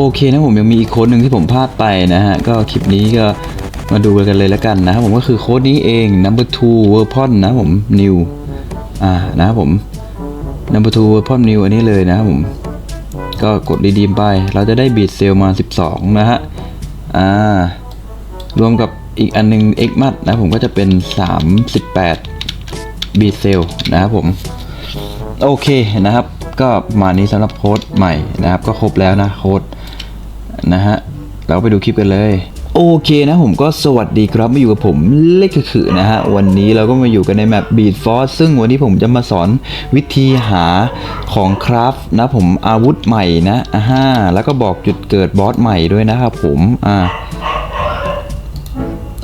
โอเคนะผมยังมีอีกโค้ดหนึ่งที่ผมพลาดไปนะฮะ ก็คลิปนี้ก็มาดูกันเลยแล้วกันนะครับผมก็คือโค้ดนี้เอง number two weapon นะผม new อ่านะครับผม number two weapon new อันนี้เลยนะครับผม ก็กดดีๆไป เราจะได้บีดเซลมา 12 นะฮะ อ่ารวมกับอีกอันหนึง x มัดนะผมก็จะเป็น 38 บีดเซลนะครับผม โอเคนะครับ ก็มานี้สำหรับโค้ดใหม่นะครับ ก็ครบแล้วนะโค้ด นะฮะ เราไปดูคลิปกันเลย โอเคนะผมก็สวัสดีครับมาอยู่กับผมเล็กคือนะฮะ วันนี้เราก็มาอยู่กันในแมป Beat Force ซึ่งวันนี้ผมจะมาสอนวิธีหาของคราฟนะผมอาวุธใหม่นะอ่าฮะแล้วก็บอกจุดเกิดบอสใหม่ด้วยนะครับผมอ่า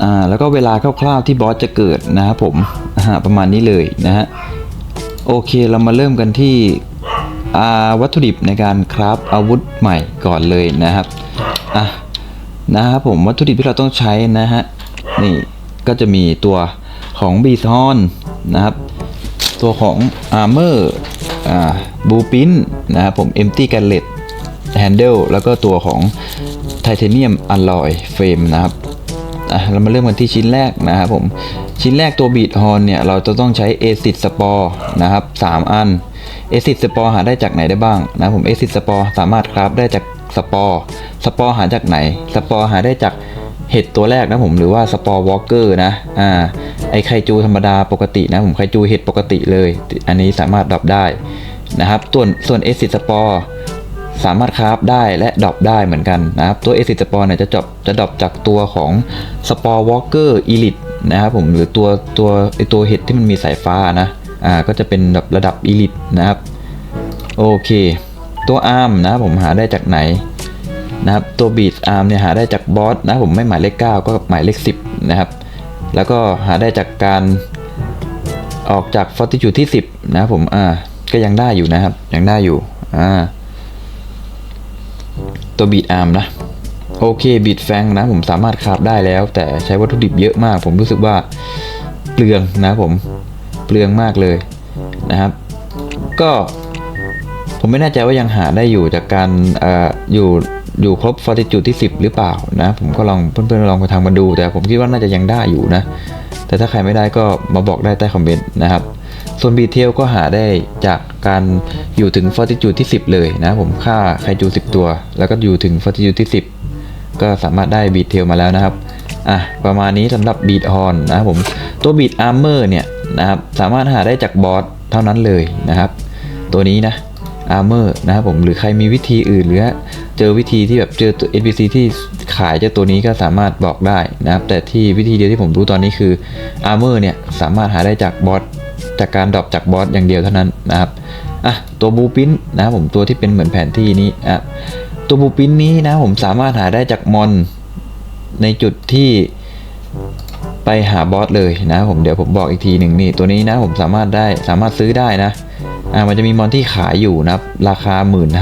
อ่าแล้วก็เวลาคร่าวๆที่บอสจะเกิดนะครับผมอ่าประมาณนี้เลยนะฮะโอเคเรามาเริ่มกันที่อาวัตถุดิบในการคราฟอาวุธใหม่ก่อนเลยนะครับ อะนะครับผมวัตถุดิบที่เราต้องใช้นะฮะนี่ก็จะมีตัวของบีซอนนะครับ ตัวของอาร์เมอร์อ่าบูปินนะครับผม Empty Gallet Handle แล้วก็ตัวของไทเทเนียมอ l ลอยเฟรมนะครับอะเรามาเริ่มกันที่ชิ้นแรกนะครับผมชิ้นแรกตัวบีดฮอนเนี่ย เราจะต้องใช้เอซิดสปอร์นะครับ 3 อันเอซิดสปอร์หาได้จากไหนได้บ้างนะผมเอซิดสปอร์สามารถคราฟได้จากสปอร์ สปอร์หาจากไหน สปอร์หาได้จากเห็ดตัวแรกนะผมหรือว่าสปอร์วอลเกอร์นะอ่าไอไคจูธรรมดาปกตินะผมไคจูเห็ดปกติเลย อันนี้สามารถดรอปได้นะครับส่วนส่วนเอซิดสปอร์สามารถคราฟได้และดรอปได้เหมือนกันนะครับตัวเอซิสปอร์เนี่ยจะจบจะดรอปจากตัวของสปอร์วอล์เกอร์อีลิทนะครับผมหรือตัวตัวไอตัวเห็ดที่มันมีสายฟ้านะอ่าก็จะเป็นแบบระดับอีลิทนะครับโอเค ตัวอาร์มนะผมหาได้จากไหน นะครับตัวบีดอาร์มเนี่ยหาได้จากบอสนะผมไม่หมายเลข 9 ก็หมายเลข 10 นะครับ แล้วก็หาได้จากการออกจากฟอร์ติจูที่ 10 นะผมอ่าก็ยังได้อยู่นะครับ ยังได้อยู่อ่าตัวบีดอาร์มนะโอเคบีดแฟงนะผมสามารถคราฟได้แล้ว แต่ใช้วัตถุดิบเยอะมาก ผมรู้สึกว่าเปลืองนะผมเปลืองมากเลยนะครับ ก็ผมไม่แน่ใจว่ายังหาได้อยู่จากการออยู่ อยู่ครบฟอร์ติจูดที่ 10 หรือเปล่านะ ผมก็ลองเพื่อนๆลองไปทางมาดู แต่ผมคิดว่าน่าจะยังได้อยู่นะ แต่ถ้าใครไม่ได้ก็มาบอกได้ใต้คอมเมนต์นะครับ ส่วนบีเทลก็หาได้จากการอยู่ถึงฟอร์ติจูดที่ 10 เลยนะ ผมค่าไคจู 10 ตัว แล้วก็อยู่ถึงฟอร์ติจูดที่ 10 ก็สามารถได้บีเทลมาแล้วนะครับอะประมาณนี้สำหรับบีทฮอนนะครับผมตัวบีทอาร์เมอร์เนี่ยนะครับสามารถหาได้จากบอสเท่านั้นเลยนะครับ ตัวนี้นะ อาร์เมอร์นะครับผมหรือใครมีวิธีอื่นหรือเจอวิธีที่แบบเจอตัว NPC ที่ขายเจ้าตัวนี้ก็สามารถบอกได้นะครับ แต่ที่วิธีเดียวที่ผมรู้ตอนนี้คืออาร์เมอร์เนี่ยสามารถหาได้จากบอสจากการดรอปจากบอสอย่างเดียวเท่านั้นนะครับอะตัวบูปินนะครับผมตัวที่เป็นเหมือนแผนที่นี้อะตัวบูปินนี้นะผมสามารถหาได้จากมอนในจุดที่ไปหาบอสเลยนะผมเดี๋ยวผมบอกอีกทีหนึ่งนี่ตัวนี้นะผมสามารถได้สามารถซื้อได้นะ อ่ามันจะมีมอนที่ขายอยู่นะครับ ราคา 15,000น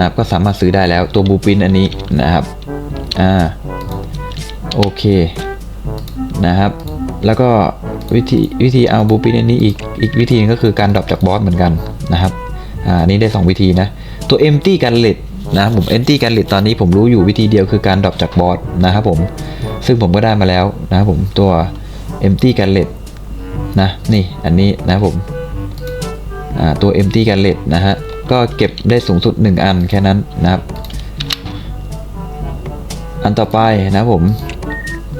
ะครับก็สามารถซื้อได้แล้วตัวบูปินอันนี้นะครับอ่าโอเคนะครับ แล้วก็วิธีวิธีเอาบูปินอันนี้อีกอีกวิธีหนึงก็คือการดรอปจากบอสเหมือนกันนะครับอ่านี้ได้ 2 วิธีนะตัว empty g a n l e t นะผม empty g a n l e t ตอนนี้ผมรู้อยู่วิธีเดียวคือการดรอปจากบอสนะครับผมซึ่งผมก็ได้มาแล้วนะครับผมตัว empty g a n l e t นะนี่อันนี้นะครับผม ตัว empty g a n l e t นะฮะ ก็เก็บได้สูงสุด 1 อันแค่นั้นนะครับ อันต่อไปนะผม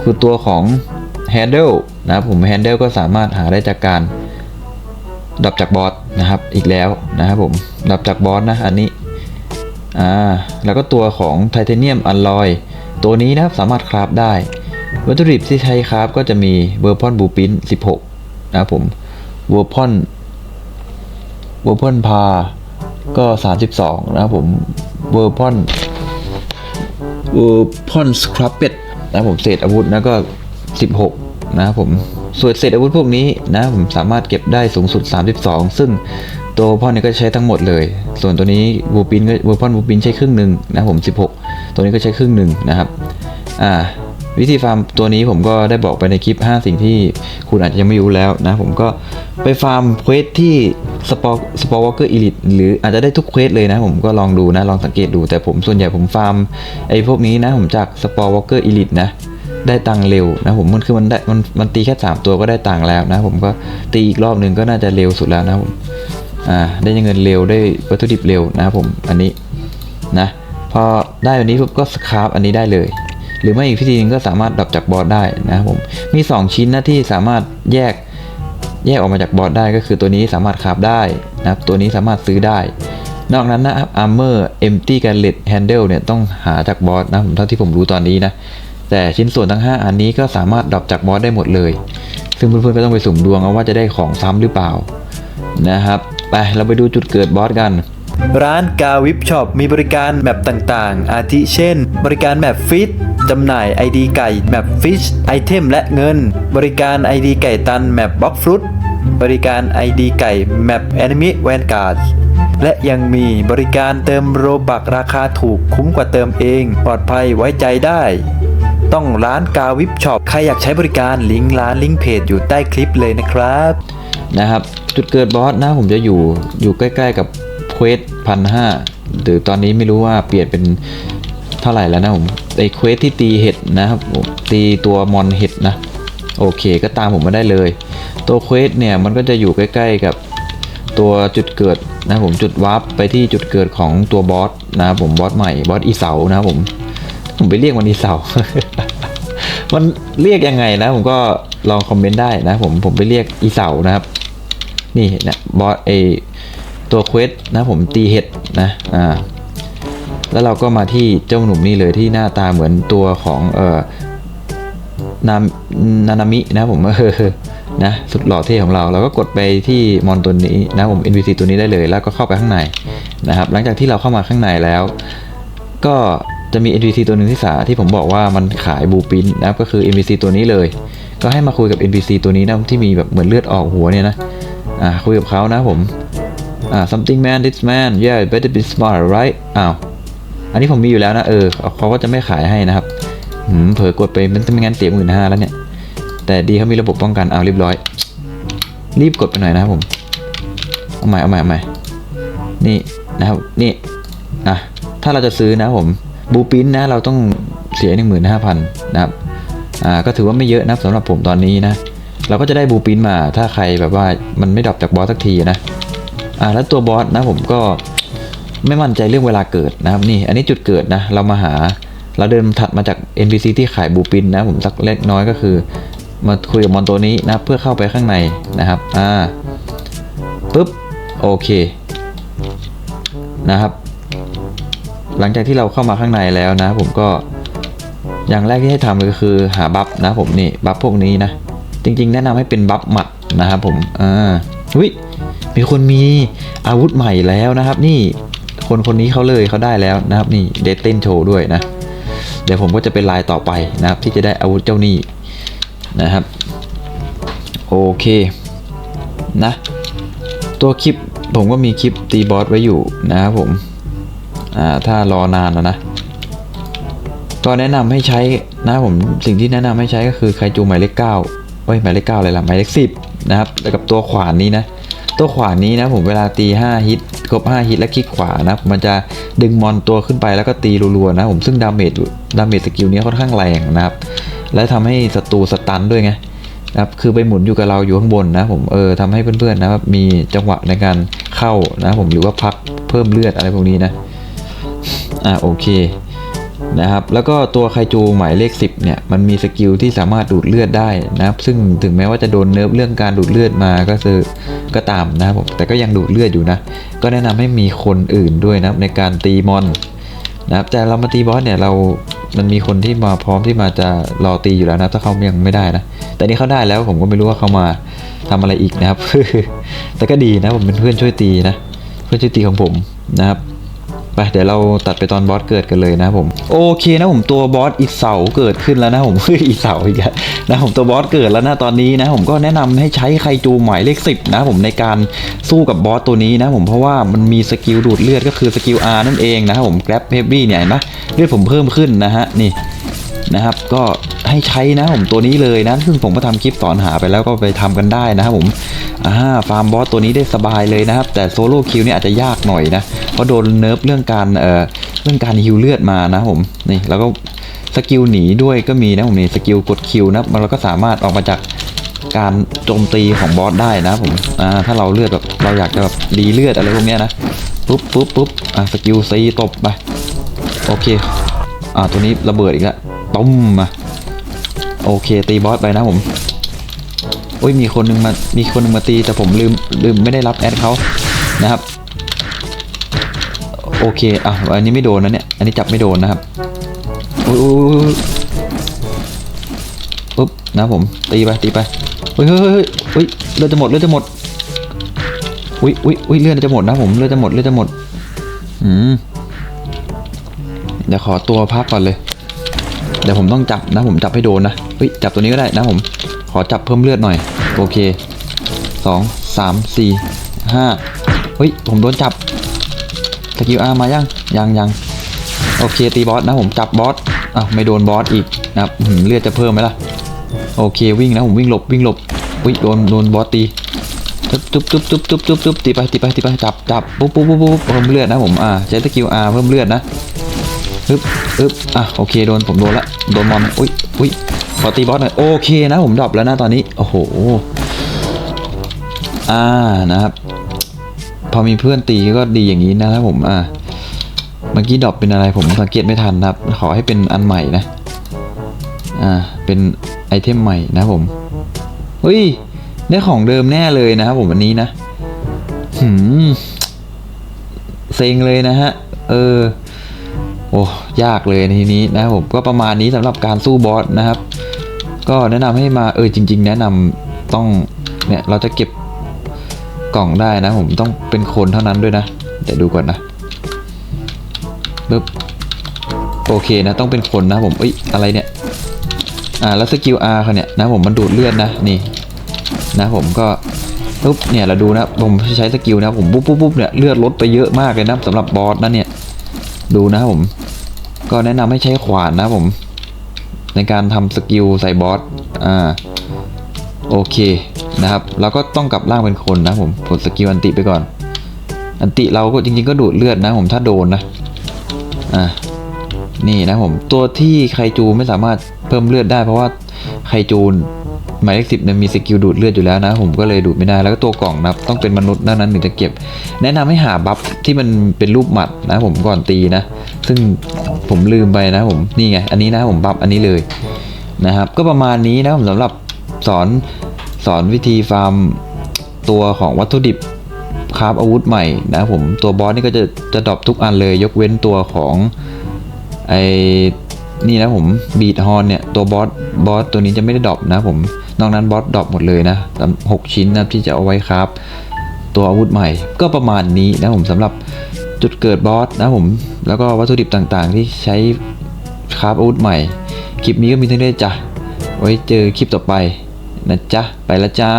คือตัวของ handle นะผม handle ก็สามารถหาได้จากการดับจากบอสนะครับอีกแล้วนะครับผมดับจากบอสนะอันนี้อ่าแล้วก็ตัวของไทเทเนียมอ l ลอยตัวนี้นะครับสามารถคราฟได้ วัตถุดิบที่ใช้คราฟก็จะมีเวอร์พอนบูปิน16 นะครับผมเวอร์พอน เวอร์พอนพาก็ 32 นะครับผมเวอร์พอนเวอร์พอนสครับเป็ดนะผมเศษอาวุธนะก็ 16 นะครับผมส่วนเศษอาวุธพวกนี้นะผมสามารถเก็บได้สูงสุด 32 ซึ่งตัวพอนนี้ก็ใช้ทั้งหมดเลย ส่วนตัวนี้บูปินก็เวอร์พอนบูปินใช้ครึ่งหนึ่งนะผม 16 ตัวนี้ก็ใช้ครึ่งหนึ่งนะครับ อ่า วิธีฟาร์มตัวนี้ผมก็ได้บอกไปในคลิป 5 สิ่งที่คุณอาจจะยังไม่รู้แล้วนะ ผมก็ไปฟาร์มเควสที่สปอร์สปอร์วอลเกอร์อีลิทหรืออาจจะได้ทุกเควสเลยนะ ผมก็ลองดูนะ ลองสังเกตดูแต่ผมส่วนใหญ่ผมฟาร์มไอ้พวกนี้นะ ผมจากสปอร์วอลเกอร์อีลิทนะได้ตังเร็วนะผมมันคือมันได้มันมันตีแค่ 3 ตัวก็ได้ตังแล้วนะ ผมก็ตีอีกรอบหนึ่งก็น่าจะเร็วสุดแล้วนะผมอ่าได้เงินเร็วได้วัตถุดิบเร็วนะครับผมอันนี้นะพอได้วันนี้ปุ๊บก็สครับอันนี้ได้เลย หรือไม่อีกวิธีหนึงก็สามารถดับจากบอสได้นะครับผมมี 2 ชิ้นนะที่สามารถแยกแยกออกมาจากบอสได้ก็คือตัวนี้สามารถคราฟได้นะครับตัวนี้สามารถซื้อได้ นอกนั้นนะครับ armor empty gauntlet handle เนี่ยต้องหาจากบอสนะผมเท่าที่ผมรู้ตอนนี้นะแต่ชิ้นส่วนทั้ง 5 อันนี้ก็สามารถดรอปจากบอสได้หมดเลย ซึ่งเพื่อนๆก็ต้องไปสุ่มดวงเอาว่าจะได้ของซ้ำหรือเปล่านะครับไปเราไปดูจุดเกิดบอสกัน ร้านกาวิปช็อปมีบริการแมปต่างๆ อาทิเช่น บริการแมปฟิตจำหน่าย ID ไก่แมปฟิชไอเทมและเงิน บริการ ID ไก่ตันแมปบล็อกฟรุตบริการ ID ไก่แมปแอนิมิแวนการ์ดและยังมีบริการเติมโรบักราคาถูกคุ้มกว่าเติมเอง ปลอดภัยไว้ใจได้ ต้องร้านกาวิปช็อปใครอยากใช้บริการลิงก์ร้านลิงก์เพจอยู่ใต้คลิปเลยนะครับนะครับ จุดเกิดบอสนะผมจะอยู่อยู่ใกล้ ๆ กับ เควสพันห้าหรือตอนนี้ไม่รู้ว่าเปลี่ยนเป็นเท่าไหร่แล้วนะผมไอเควสที่ตีเห็ดนะครับผมตีตัวมอนเห็ดนะ โอเคก็ตามผมมาได้เลย ตัวเควสเนี่ยมันก็จะอยู่ใกล้ ๆกับตัวจุดเกิดนะผมจุดวาร์ปไปที่จุดเกิดของตัวบอสนะครับผมบอสใหม่บอสอีเสานะครับผมผมไปเรียกมันอีเสามันเรียกยังไงนะ ผมก็ลองคอมเมนต์ได้นะผมผมไปเรียกอีเสานะครับ นี่นะบอสเอ ตัวเควสนะผมตีเห็ดนะอ่าแล้วเราก็มาที่เจ้าหนุ่มนี่เลยที่หน้าตาเหมือนตัวของเอ่อนามนานามินะผมเออนะสุดหล่อเท่ของเราเราก็กดไปที่มอนตัวนี้นะผม NPC ตัวนี้ได้เลย แล้วก็เข้าไปข้างในนะครับ หลังจากที่เราเข้ามาข้างในแล้ว ก็จะมี NPC ตัวหนึ่งที่สาที่ผมบอกว่ามันขายบูปินนะครับก็คือ NPC ตัวนี้เลย ก็ให้มาคุยกับ NPC ตัวนี้นะที่มีแบบเหมือนเลือดออกหัวเนี่ยนะอ่าคุยกับเขานะผม อ่า something man this man yeah better be smart right อ้าว อันนี้ผมมีอยู่แล้วนะ เออเขาเขาก็จะไม่ขายให้นะครับหืมเผลอกดไปมันจะไม่งั้นเสียหมื่นห้าแล้วเนี่ย แต่ดีเขามีระบบป้องกันเอาเรียบร้อย รีบกดไปหน่อยนะครับผม เอาใหม่เอาใหม่เอาใหม่ นี่นะครับ นี่อะถ้าเราจะซื้อนะผมบูปินนะเราต้องเสีย 15,000 นะครับ อ่า ก็ถือว่าไม่เยอะนะสำหรับผมตอนนี้นะ เราก็จะได้บูปินมา ถ้าใครแบบว่ามันไม่ดรอปจากบอสสักทีนะ อ่าแล้วตัวบอสนะผมก็ไม่มั่นใจเรื่องเวลาเกิดนะครับนี่ อันนี้จุดเกิดนะ เรามาหาเราเดินถัดมาจาก NPC ที่ขายบูปินนะผมสักเล็กน้อยก็คือ มาคุยกับมอนตัวนี้นะเพื่อเข้าไปข้างในนะครับอ่าปุ๊บโอเคนะครับ หลังจากที่เราเข้ามาข้างในแล้วนะ ผมก็อย่างแรกที่ให้ทำเลยก็คือหาบัฟนะผมนี่บัฟพวกนี้นะ จริง ๆ แนะนำให้เป็นบัฟหมัดนะครับผมอ่าวิ มีคนมีอาวุธใหม่แล้วนะครับ นี่คนคนนี้เขาเลยเขาได้แล้วนะครับ นี่เดตเต้นโชว์ด้วยนะ เดี๋ยวผมก็จะเป็นลายต่อไปนะครับ ที่จะได้อาวุธเจ้านี่นะครับ โอเคนะ ตัวคลิปผมก็มีคลิปตีบอสไว้อยู่นะครับผมอ่าถ้ารอนานแล้วนะก็แนะนำให้ใช้นะผมสิ่งที่แนะนำให้ใช้ก็คือไคจูหมายเลขเก้าเอ้ยหมายเลขเก้าอะไรล่ะหมายเลขสิบนะครับแล้วกับตัวขวานนี้นะ ตัวขวานี้นะผมเวลาตี 5 ฮิตครบ 5 ฮิตแล้วคลิกขวานะมันจะดึงมอนตัวขึ้นไปแล้วก็ตีรัวๆนะผมซึ่งดาเมจดาเมจสกิลนี้ค่อนข้างแรงนะครับ และทำให้ศัตรูสตันด้วยไงนะครับคือไปหมุนอยู่กับเราอยู่ข้างบนนะผมเออทำให้เพื่อนๆนะครับมีจังหวะในการเข้านะผมหรือว่าพักเพิ่มเลือดอะไรพวกนี้นะอ่าโอเค นะครับแล้วก็ตัวไคจูหมายเลข 10เนี่ยมันมีสกิลที่สามารถดูดเลือดได้นะครับ ซึ่งถึงแม้ว่าจะโดนเนิร์ฟเรื่องการดูดเลือดมาก็คือก็ตามนะครับผมแต่ก็ยังดูดเลือดอยู่นะ ก็แนะนำให้มีคนอื่นด้วยนะครับในการตีมอนนะครับแต่เรามาตีบอสเนี่ยเรามันมีคนที่มาพร้อมที่มาจะรอตีอยู่แล้วนะถ้าเขายังไม่ได้นะ แต่นี่เขาได้แล้วผมก็ไม่รู้ว่าเขามาทำอะไรอีกนะครับ แต่ก็ดีนะผมเป็นเพื่อนช่วยตีนะ เพื่อนช่วยตีของผมนะครับ ไปเดี๋ยวเราตัดไปตอนบอสเกิดกันเลยนะผมโอเคนะผมตัวบอสอีเสาเกิดขึ้นแล้วนะผมเฮ้ยอีเสาอีกแล้วนะผมตัวบอสเกิดแล้วนะตอนนี้นะผมก็แนะนำให้ใช้ไคจูหมายเลขสิบนะผมในการสู้กับบอสตัวนี้นะผมเพราะว่ามันมีสกิลดูดเลือดก็คือสกิล R นั่นเองนะครับผม grab heavy เนี่ยเห็นปะเลือดผมเพิ่มขึ้นนะฮะนี่ นะครับ ก็ให้ใช้นะผมตัวนี้เลยนะ ซึ่งผมก็ทำคลิปสอนหาไปแล้วก็ไปทำกันได้นะครับผมอ่าฟาร์มบอสตัวนี้ได้สบายเลยนะครับ แต่โซโล่คิวนี่อาจจะยากหน่อยนะ เพราะโดนเนิร์ฟเรื่องการเอ่อเรื่องการฮิวเลือดมานะผมนี่แล้วก็สกิลหนีด้วยก็มีนะผมนี่สกิลกดคิวนะเราก็สามารถออกมาจากการโจมตีของบอสได้นะผมอ่าถ้าเราเลือดแบบเราอยากจะแบบดีเลือดอะไรพวกเนี้ยนะปุ๊บปุ๊บปุ๊บอะสกิลซีตบไปโอเค อ่าตัวนี้ระเบิดอีกแล้วต้มมาโอเคตีบอสไปนะผมโอ้ยมีคนหนึงมา มีคนหนึงมาตีแต่ผมลืมลืมไม่ได้รับแอดเขานะครับ โอเคอะอันนี้ไม่โดนนะเนี่ย อันนี้จับไม่โดนนะครับโอ้ยโอ้ยโอ้ยปุ๊บนะผมตีไปตีไปเฮ้ยเฮ้ยเฮ้ยเฮ้ยเลือดจะหมดเลือดจะหมดอุ้ยอุ้ยอุ้ยเลือดจะหมดนะผมเลือดจะหมดเลือดจะหมดอืม เดี๋ยวขอตัวพักก่อนเลย เดี๋ยวผมต้องจับนะผมจับให้โดนนะเฮ้ยจับตัวนี้ก็ได้นะผมขอจับเพิ่มเลือดหน่อย โอเคสองสามสี่ห้าเฮ้ยผมโดนจับสกิลอาร์มายังยังยังโอเคตีบอสนะผมจับบอสอ้าวไม่โดนบอสอีกนะครับเลือดจะเพิ่มไหมล่ะโอเควิ่งนะผมวิ่งหลบวิ่งหลบอุ้ยโดนโดนบอสตีตุ๊บตุ๊บตุ๊บตุ๊บตุ๊บตุ๊บตุ๊บตีไปตีไปตีไปจับจับปุ๊บปุ๊บปุ๊บปุ๊บเพิ่มเลือดนะผมอ่าใช้สกิลอาร์เพิ่มเลือดนะ ปึ๊บปึ๊บอะโอเคโดนผมโดนละโดนมอนอุ้ยอุ้ยขอตีบอสหน่อยโอเคนะผมดรอปแล้วนะตอนนี้โอ้โหอ่านะครับพอมีเพื่อนตีก็ดีอย่างนี้นะครับผมอ่าเมื่อกี้ดรอปเป็นอะไรผมสังเกตไม่ทันนะครับ ขอให้เป็นอันใหม่นะอ่าเป็นไอเทมใหม่นะผมเฮ้ยได้ของเดิมแน่เลยนะครับผมวันนี้นะหืมเซ็งเลยนะฮะเออ โอ้ยากเลยทีนี้นะผมก็ประมาณนี้สำหรับการสู้บอสนะครับ ก็แนะนำให้มาเออจริง ๆ แนะนำต้องเนี่ยเราจะเก็บกล่องได้นะ ผมต้องเป็นคนเท่านั้นด้วยนะ เดี๋ยวดูก่อนนะปึ๊บโอเคนะต้องเป็นคนนะผมเอ้ยอะไรเนี่ยอ่าแล้วสกิล R เขาเนี่ยนะผมมันดูดเลือดนะนี่นะผมก็ปุ๊บเนี่ยเราดูนะผมใช้สกิลนะผมปุ๊บปุ๊บปุ๊บเนี่ยเลือดลดไปเยอะมากเลยนะสำหรับบอสนะเนี่ยดูนะผม ก็แนะนำให้ใช้ขวานนะผม ในการทำสกิลใส่บอส อ่า โอเคนะครับเราก็ต้องกลับร่างเป็นคนนะผมกดสกิลอันติไปก่อน อันติเราก็จริง ๆ ก็ดูดเลือดนะผมถ้าโดนนะ อ่านี่นะผมตัวที่ไคจูไม่สามารถเพิ่มเลือดได้เพราะว่าไคจู หมายเลขสิบเนี่ยมีสกิลดูดเลือดอยู่แล้วนะ ผมก็เลยดูดไม่ได้แล้วก็ตัวกล่องนะต้องเป็นมนุษย์เท่านั้นถึงจะเก็บ แนะนำให้หาบัฟที่มันเป็นรูปหมัดนะผมก่อนตีนะ ซึ่งผมลืมไปนะผมนี่ไงอันนี้นะผมบัฟอันนี้เลยนะครับ ก็ประมาณนี้นะผมสำหรับสอนสอนวิธีฟาร์มตัวของวัตถุดิบคราฟอาวุธใหม่นะผมตัวบอสนี่ก็จะจะดรอปทุกอันเลย ยกเว้นตัวของไอ นี่นะผมบีดฮอนเนี่ยตัวบอสบอสตัวนี้จะไม่ได้ดรอปนะผมนอกนั้นบอสดรอปหมดเลยนะสำหกชิ้นนะที่จะเอาไว้ครับ ตัวอาวุธใหม่ก็ประมาณนี้นะผมสำหรับจุดเกิดบอสนะผมแล้วก็วัตถุดิบต่างๆ ที่ใช้คราฟอาวุธใหม่ คลิปนี้ก็มีเท่านี้จ้ะไว้เจอคลิปต่อไปนะจ๊ะไปล้วจ้า